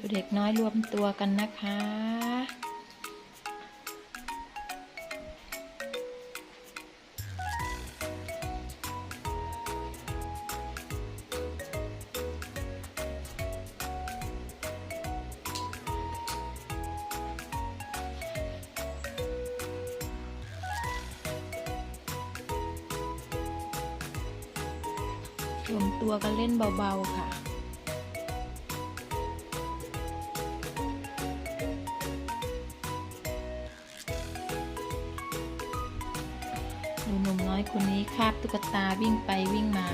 ดูเด็กน้อยรวมตัวกันนะคะ รวมตัวกันเล่นเบา ๆ ค่ะ ดูหนุ่มน้อยคนนี้คาบตุ๊กตาวิ่งไปวิ่งมา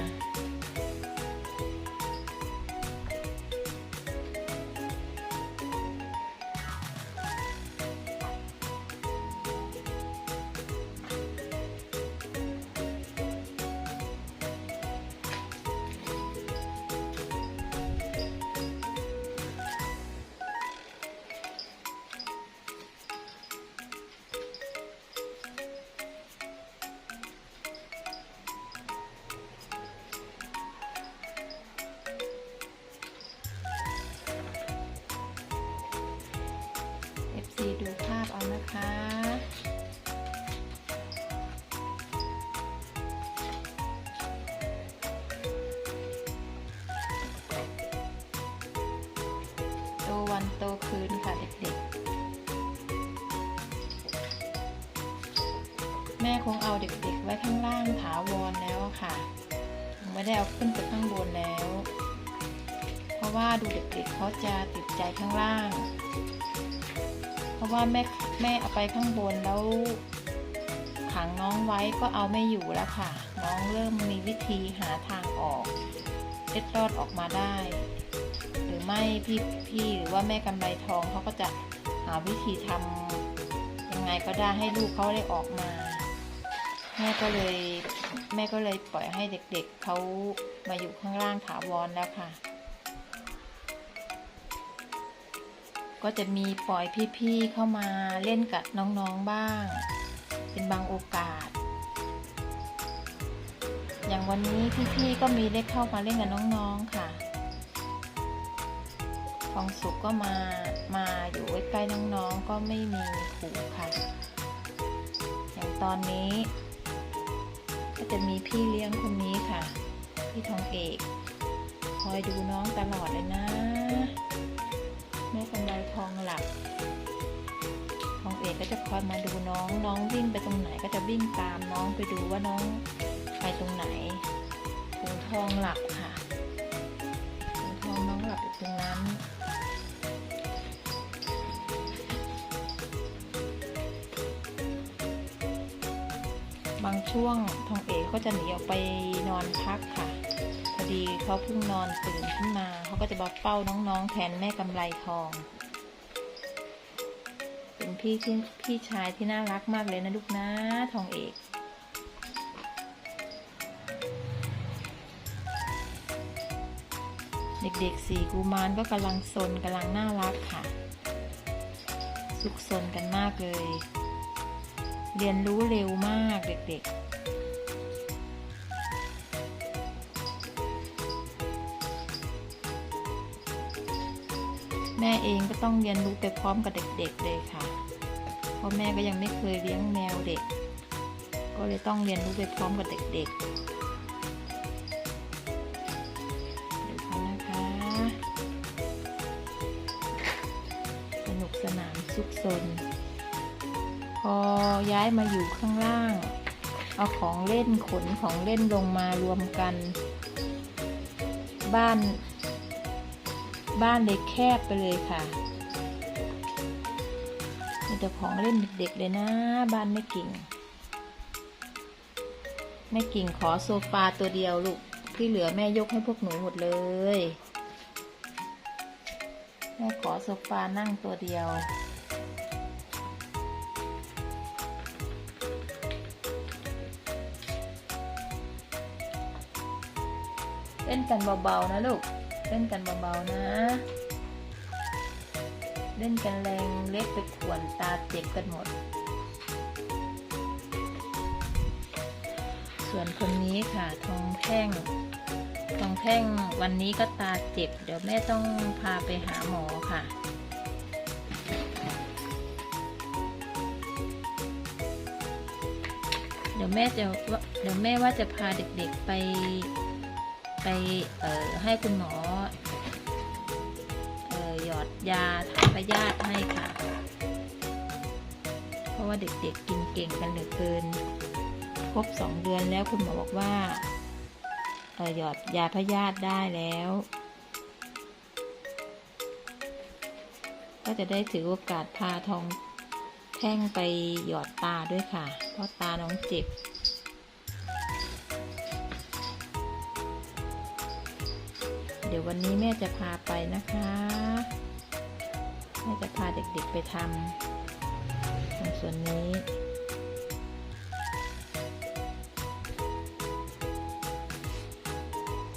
วันโตคืนค่ะเด็กๆ แม่คงเอาเด็ก ๆ ไว้ข้างล่างถาวรแล้วค่ะไม่ได้เอาขึ้นไปข้างบนแล้ว เพราะว่าดูเด็กๆเขาจะติดใจข้างล่าง เพราะว่าแม่แม่เอาไปข้างบนแล้วขังน้องไว้ก็เอาไม่อยู่แล้วค่ะ น้องเริ่มมีวิธีหาทางออกเล็ดรอดออกมาได้ ไม่พี่พี่หรือว่าแม่กำไรทองเขาก็จะหาวิธีทำยังไงก็ได้ให้ลูกเขาได้ออกมา แม่ก็เลยแม่ก็เลยปล่อยให้เด็กๆเขามาอยู่ข้างล่างถาวรแล้วค่ะ ก็จะมีปล่อยพี่ๆเข้ามาเล่นกับน้องๆบ้าง เป็นบางโอกาส อย่างวันนี้พี่ๆก็มีได้เข้ามาเล่นกับน้องๆค่ะ ทองสุกก็มา มาอยู่ใกล้ๆน้องๆ ก็ไม่มีขู่ค่ะ อย่างตอนนี้ ก็จะมีพี่เลี้ยงคนนี้ค่ะ พี่ทองเอก คอยดูน้องตลอดเลยนะ แม่กำไรทองหลับ ทองเอกก็จะคอยมาดูน้อง น้องวิ่งไปตรงไหนก็จะวิ่งตามน้องไปดูว่าน้องไปตรงไหนถุงทองหลับค่ะถุงทองน้องหลับอยู่ตรงนั้น บางช่วงทองเอกก็จะหนีออกไปนอนพักค่ะ พอดีเขาเพิ่งนอนตื่นขึ้นมาเขาก็จะมาเฝ้าน้องๆ แทนแม่กำไรทอง เป็นพี่ที่พี่ชายที่น่ารักมากเลยนะลูกนะทองเอกเด็กๆสี่กุมารก็กำลังซนกำลังน่ารักค่ะ สุขซนกันมากเลย เรียนรู้เร็วมากเด็กๆแม่เองก็ต้องเรียนรู้ไปพร้อมกับเด็ก ๆ เลยค่ะ เพราะแม่ก็ยังไม่เคยเลี้ยงแมวเด็ก ก็เลยต้องเรียนรู้ไปพร้อมกับเด็ก ๆ เดี๋ยวนนะคะสนุกสนานซุกซน อย้ายมาอยู่ข้างล่าง เอาของเล่นขนของเล่นลงมารวมกัน บ้าน บ้านเลยแคบไปเลยค่ะมีแต่ของเล่นเด็กๆเลยนะ บ้านแม่กิ่งแม่กิ่งขอโซฟาตัวเดียวลูกที่เหลือแม่ยกให้พวกหนูหมดเลย แม่ขอโซฟานั่งตัวเดียว เล่นกันเบาๆนะลูก เล่นกันเบาๆนะ เล่นกันแรงเล็กไปขวนตาเจ็บกันหมด ส่วนคนนี้ค่ะทองแท่งทองแท่งวันนี้ก็ตาเจ็บ เดี๋ยวแม่ต้องพาไปหาหมอค่ะเดี๋ยวแม่จะว่าเดี๋ยวแม่ว่าจะพาเด็กๆไป ไปให้คุณหมอหยอดยาทางพยาธิให้ค่ะ เพราะว่าเด็กๆกินเก่งกันเหลือเกิน ครบสองเดือนแล้วคุณหมอบอกว่าหยอดยาพยาธิได้แล้ว ก็จะได้ถือโอกาสพาทองแท่งไปหยอดตาด้วยค่ะ เพราะตาน้องเจ็บ ดี๋ยววันนี้แม่จะพาไปนะคะ แม่จะพาเด็กๆไปทำตรงส่วนนี้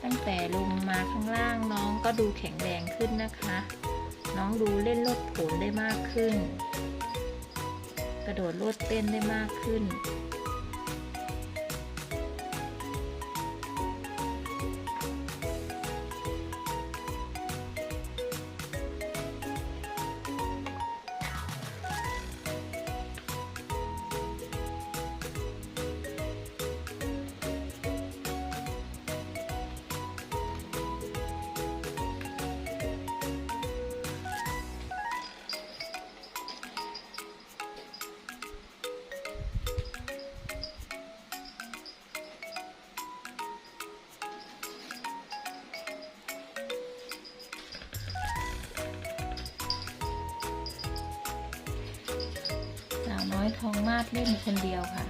ตั้งแต่ลงมาข้างล่างน้องก็ดูแข็งแรงขึ้นนะคะ น้องดูเล่นลดผนได้มากขึ้น กระโดดโลดเต้นได้มากขึ้น น้อยทองมาดเล่นคนเดียวค่ะ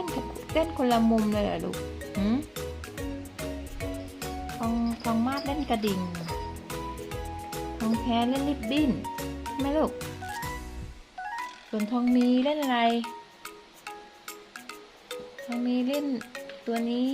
ล่นเล่นคนละมุมเลยเหรอลูกหืมทองทองมาดเล่นกระดิ่งทองแพ้เล่นริบบิ้นใช่ไหมลูก ส่วนทองมีเล่นอะไร ทองมีเล่นตัวนี้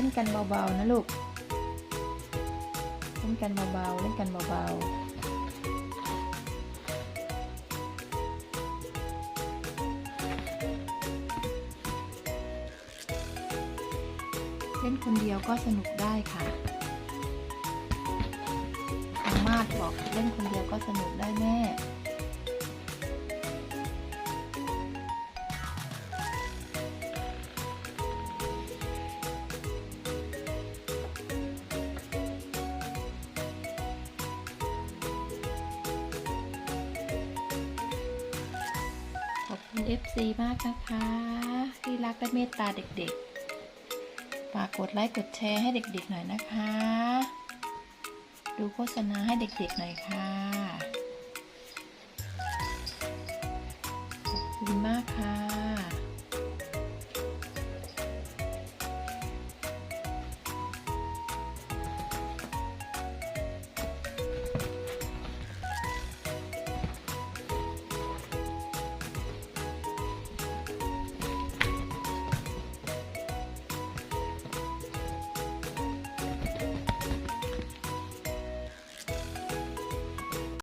ล่นกันเบาๆนะลูก เล่นกันเบาๆ เล่นกันเบาๆเล่นคนเดียวก็สนุกได้ค่ะทามาดบอกเล่นคนเดียวก็สนุกได้แม่ FC มากนะคะ ที่รักและเมตตาเด็กๆ ฝากกดไลค์กดแชร์ให้เด็กๆหน่อยนะคะ ดูโฆษณาให้เด็กๆหน่อยค่ะ ขอบคุณมากค่ะ